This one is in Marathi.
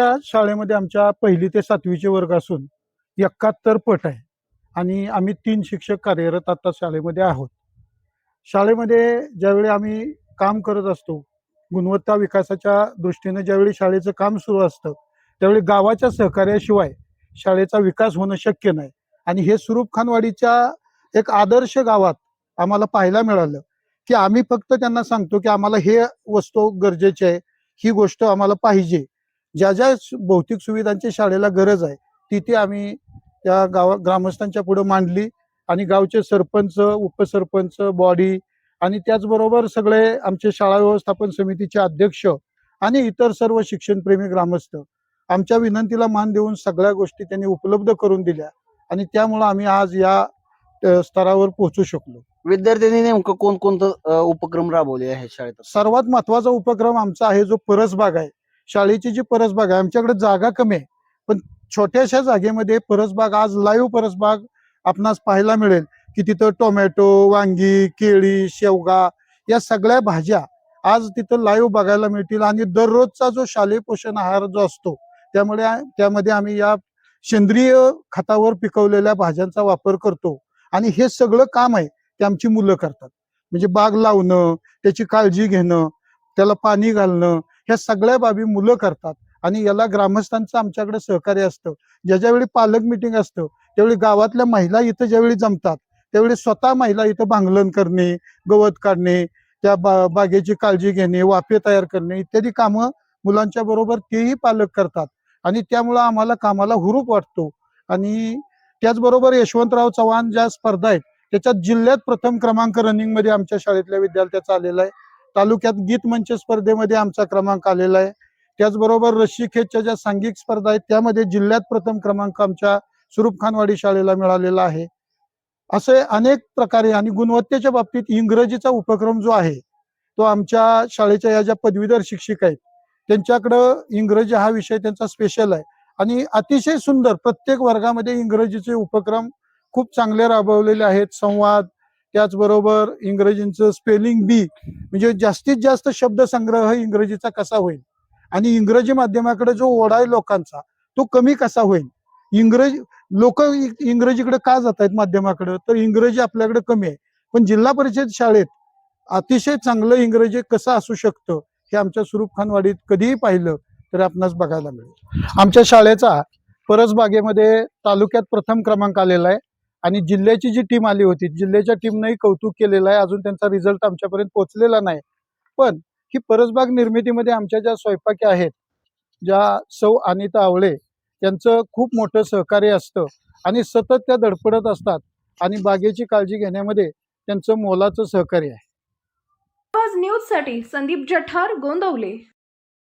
त्या शाळेमध्ये आमच्या पहिली ते सातवीचे वर्ग असून एकाहत्तर पट आहे. आणि आम्ही तीन शिक्षक कार्यरत आता शाळेमध्ये आहोत. शाळेमध्ये ज्यावेळी आम्ही काम करत असतो गुणवत्ता विकासाच्या दृष्टीने ज्यावेळी शाळेचं काम सुरू असतं त्यावेळी गावाच्या सहकार्याशिवाय शाळेचा विकास होणं शक्य नाही. आणि हे स्वरूप खानवाडीच्या एक आदर्श गावात आम्हाला पाहायला मिळालं की आम्ही फक्त त्यांना सांगतो की आम्हाला हे वस्तू गरजेचे आहे ही गोष्ट आम्हाला पाहिजे. ज्या ज्या भौतिक सुविधांची शाळेला गरज आहे ती ती आम्ही त्या गावा ग्रामस्थांच्या पुढे मांडली आणि गावचे सरपंच उपसरपंच बॉडी आणि त्याचबरोबर सगळे आमचे शाळा व्यवस्थापन समितीचे अध्यक्ष आणि इतर सर्व शिक्षणप्रेमी ग्रामस्थ आमच्या विनंतीला मान देऊन सगळ्या गोष्टी त्यांनी उपलब्ध करून दिल्या आणि त्यामुळं आम्ही आज या स्तरावर पोहोचू शकलो. विद्यार्थ्यांनी नेमकं कोणकोणतं उपक्रम राबवले आहेत शाळेत? सर्वात महत्त्वाचा उपक्रम आमचा आहे जो परसबाग आहे. शाळेची जी परसबाग आहे आमच्याकडे जागा कमी आहे. पण छोट्याशा जागेमध्ये परसबाग आज लाईव्ह परसबाग आपणास पाहायला मिळेल की तिथं टोमॅटो वांगी केळी शेवगा या सगळ्या भाज्या आज तिथं लाईव्ह बघायला मिळतील आणि दररोजचा जो शालेय पोषण आहार जो असतो त्यामुळे त्यामध्ये आम्ही या सेंद्रिय खतावर पिकवलेल्या भाज्यांचा वापर करतो आणि हे सगळं काम आहे ते आमची मुलं करतात. म्हणजे बाग लावणं त्याची काळजी घेणं त्याला पाणी घालणं ह्या सगळ्या बाबी मुलं करतात. आणि याला ग्रामस्थांचं आमच्याकडे सहकार्य असतं. ज्या ज्यावेळी पालक मिटिंग असतं त्यावेळी गावातल्या महिला इथं ज्यावेळी जमतात त्यावेळी स्वतः महिला इथं भांगलन करणे गवत काढणे त्या बा बागेची काळजी घेणे वाफे तयार करणे इत्यादी कामं मुलांच्या बरोबर तेही पालक करतात. आणि त्यामुळं आम्हाला कामाला हुरूप वाटतो. आणि त्याचबरोबर यशवंतराव चव्हाण ज्या स्पर्धा आहेत त्याच्यात जिल्ह्यात प्रथम क्रमांक रनिंगमध्ये आमच्या शाळेतल्या विद्यार्थ्याचा आलेला आहे. तालुक्यात गीतमंच स्पर्धेमध्ये आमचा क्रमांक आलेला आहे. त्याचबरोबर रस्सीखेचच्या ज्या सांघिक स्पर्धा आहेत त्यामध्ये जिल्ह्यात प्रथम क्रमांक आमच्या सुरूप खानवाडी शाळेला मिळालेला आहे. असे अनेक प्रकारे आणि गुणवत्तेच्या बाबतीत इंग्रजीचा उपक्रम जो आहे तो आमच्या शाळेच्या या ज्या पदवीधर शिक्षिका आहेत त्यांच्याकडं इंग्रजी हा विषय त्यांचा स्पेशल आहे. आणि अतिशय सुंदर प्रत्येक वर्गामध्ये इंग्रजीचे उपक्रम खूप चांगले राबवलेले आहेत. संवाद त्याचबरोबर इंग्रजींचं स्पेलिंग बी म्हणजे जास्तीत जास्त शब्दसंग्रह इंग्रजीचा कसा होईल? आणि इंग्रजी माध्यमाकडे जो ओढा आहे लोकांचा तो कमी कसा होईल? इंग्रजी लोक इंग्रजीकडे का जात आहेत माध्यमाकडे? तर इंग्रजी आपल्याकडे कमी आहे. पण जिल्हा परिषद शाळेत अतिशय चांगलं इंग्रजी कसं असू शकतं हे आमच्या स्वरूप खानवाडीत कधीही पाहिलं तर आपणास बघायला मिळेल. आमच्या शाळेचा परसबागेमध्ये तालुक्यात प्रथम क्रमांक आलेला आहे. आणि जिल्ह्याची जी टीम आली होती जिल्ह्याच्या टीमनेही कौतुक केलेलं आहे. अजून त्यांचा रिझल्ट आमच्यापर्यंत पोहोचलेला नाही. पण ही परसबाग निर्मितीमध्ये आमच्या ज्या स्वयंपाकी आहेत ज्या सौ अनिता आवळे त्यांचं खूप मोठं सहकार्य असतं आणि सतत त्या धडपडत असतात आणि बागेची काळजी घेण्यामध्ये त्यांचं मोलाचं सहकार्य आहे. न्यूजसाठी संदीप जठार गोंदवले.